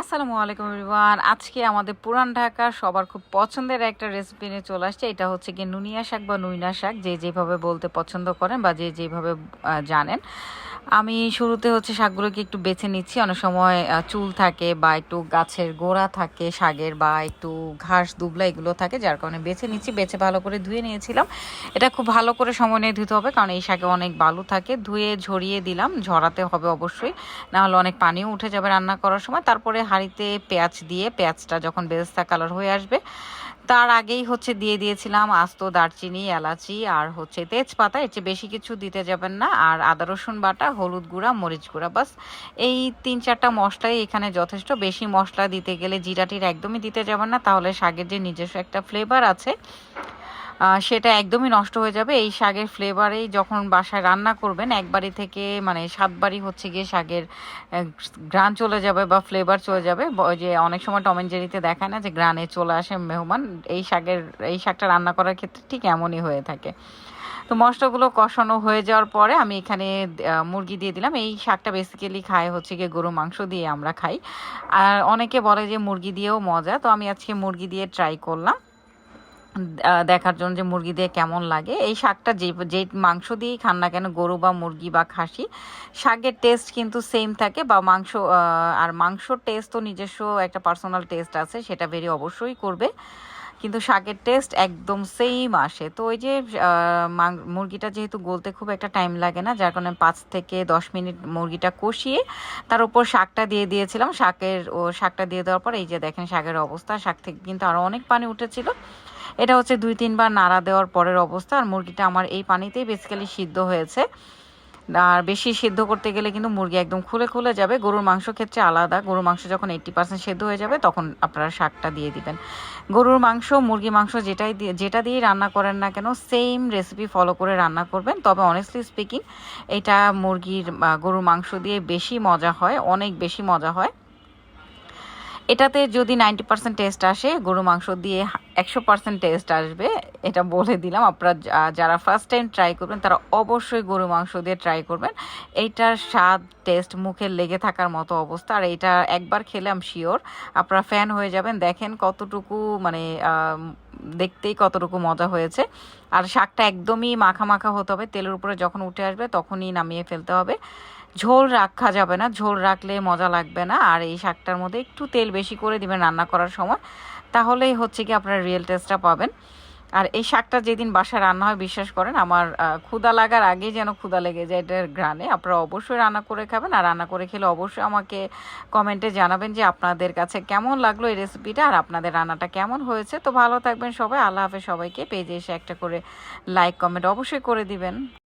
আসসালামু আলাইকুম এভরিওয়ান। আজকে আমাদের পুরান ঢাকার সবার খুব পছন্দের একটা রেসিপি নিয়ে চলে আসছে। এটা হচ্ছে কি নুনিয়া শাক বা নুইনা শাক, যে যেভাবে বলতে পছন্দ করেন বা যে যেভাবে জানেন। আমি শুরুতে হচ্ছে শাকগুলোকে একটু বেছে নিচ্ছি। অনেক সময় চুল থাকে বা একটু গাছের গোড়া থাকে শাকের বা একটু ঘাস, দুবলা এগুলো থাকে, যার কারণে বেছে নিচ্ছি। বেছে ভালো করে ধুয়ে নিয়েছিলাম। এটা খুব ভালো করে সময় নিয়ে ধুতে হবে, কারণ এই শাকে অনেক বালু থাকে। ধুয়ে ঝরিয়ে দিলাম, ঝরাতে হবে অবশ্যই। নাহলে অনেক পানিও উঠে যাবে রান্না করার সময়। তারপরে হাঁড়িতে পেঁয়াজ দিয়ে, পেঁয়াজটা যখন বেরেস্তা কালার হয়ে আসবে, তার আগেই হচ্ছে দিয়ে দিয়েছিলাম আস্ত দারচিনি, এলাচি আর হচ্ছে তেজপাতা। এর চেয়ে বেশি কিছু দিতে যাবেন না। আর আদা, রসুন বাটা, হলুদ গুঁড়া, মরিচ গুঁড়া, বাস। এই তিন চারটা মশলাই এখানে যথেষ্ট। বেশি মশলা দিতে গেলে জিরাটির একদমই দিতে যাবেন না। তাহলে শাকের যে নিজস্ব একটা ফ্লেভার আছে সেটা একদমই নষ্ট হয়ে যাবে। এই শাকের ফ্লেভারেই যখন বাসায় রান্না করবেন একবারই থেকে মানে সাতবারই হচ্ছে গিয়ে শাকের গ্রান চলে যাবে বা ফ্লেভার চলে যাবে। যে অনেক সময় টম অ্যান্ড জেরিতে দেখায় না যে গ্রানে চলে আসে মেহমান, এই শাকের, এই শাকটা রান্না করার ক্ষেত্রে ঠিক এমনই হয়ে থাকে। তো মশলাগুলো কষানো হয়ে যাওয়ার পরে আমি এখানে মুরগি দিয়ে দিলাম। এই শাকটা বেসিক্যালি খায় হচ্ছে গিয়ে গরু মাংস দিয়ে আমরা খাই। আর অনেকে বলে যে মুরগি দিয়েও মজা, তো আমি আজকে মুরগি দিয়ে ট্রাই করলাম। দেখার জন্য যে মুরগি দিয়ে কেমন লাগে। এই শাকটা যে যে মাংস দিয়েই খান না কেন, গরু বা মুরগি বা খাসি, শাকের টেস্ট কিন্তু সেম থাকে বা মাংস আর মাংসর টেস্ট তো নিজস্ব একটা পার্সোনাল টেস্ট আছে, সেটা ভেরি অবশ্যই করবে। কিন্তু শাকের টেস্ট একদম সেম আসে। তো ওই যে মুরগিটা যেহেতু গলতে খুব একটা টাইম লাগে না, যার কারণে পাঁচ থেকে দশ মিনিট মুরগিটা কষিয়ে তার উপর শাকটা দিয়ে দিয়েছিলাম। শাকের, ও শাকটা দিয়ে দেওয়ার পর এই যে দেখেন শাকের অবস্থা, শাক থেকে কিন্তু আরও অনেক পানি উঠেছিল। এটা হচ্ছে দুই, তিনবার নাড়া দেওয়ার পরের অবস্থা। আর মুরগিটা আমার এই পানিতেই বেসিক্যালি সিদ্ধ হয়েছে। আর বেশি সিদ্ধ করতে গেলে কিন্তু মুরগি একদম খুলে খুলে যাবে। গরুর মাংস ক্ষেত্রে আলাদা। গরুর মাংস যখন এইট্টি পার্সেন্ট সেদ্ধ হয়ে যাবে, তখন আপনারা শাকটা দিয়ে দিবেন। গরুর মাংস মুরগি মাংস যেটাই দিয়ে যেটা দিয়েই রান্না করেন না কেন সেম রেসিপি ফলো করে রান্না করবেন। তবে অনেস্টলি স্পিকিং এটা মুরগির গরুর মাংস দিয়ে বেশি মজা হয়, অনেক বেশি মজা হয়। এটাতে যদি নাইনটি পার্সেন্ট টেস্ট আসে, গরু মাংস দিয়ে একশো পার্সেন্ট টেস্ট আসবে, এটা বলে দিলাম। আপনারা যারা ফার্স্ট টাইম ট্রাই করবেন, তারা অবশ্যই গরু মাংস দিয়ে ট্রাই করবেন। এইটার স্বাদ টেস্ট মুখে লেগে থাকার মতো অবস্থা। আর এটা একবার খেলে আমি শিওর আপনারা ফ্যান হয়ে যাবেন। দেখেন কতটুকু মানে দেখতেই কতটুকু মজা হয়েছে। আর শাকটা একদমই মাখা মাখা হতে হবে। তেলের উপরে যখন উঠে আসবে, তখনই নামিয়ে ফেলতে হবে। ঝোল রাখা যাবে না। ঝোল রাখলে মজা লাগবে না। আর এই শাকটার মধ্যে একটু তেল বেশি করে দিবেন রান্না করার সময়। তাহলেই হচ্ছে কি আপনারা রিয়েল টেস্টটা পাবেন। আর এই শাকটা যেদিন বাসায় রান্না হয়, বিশ্বাস করেন, আমার ক্ষুদা লাগার আগেই যেন ক্ষুদা লেগে যায় এটার গ্রানে আপনারা অবশ্যই রান্না করে খাবেন। আর রান্না করে খেলে অবশ্যই আমাকে কমেন্টে জানাবেন যে আপনাদের কাছে কেমন লাগল এই রেসিপিটা আর আপনাদের রান্নাটা কেমন হয়েছে। তো ভালো থাকবেন সবাই। আল্লাহ হাফেজ সবাইকে। পেজে এসে একটা করে লাইক কমেন্ট অবশ্যই করে দিবেন।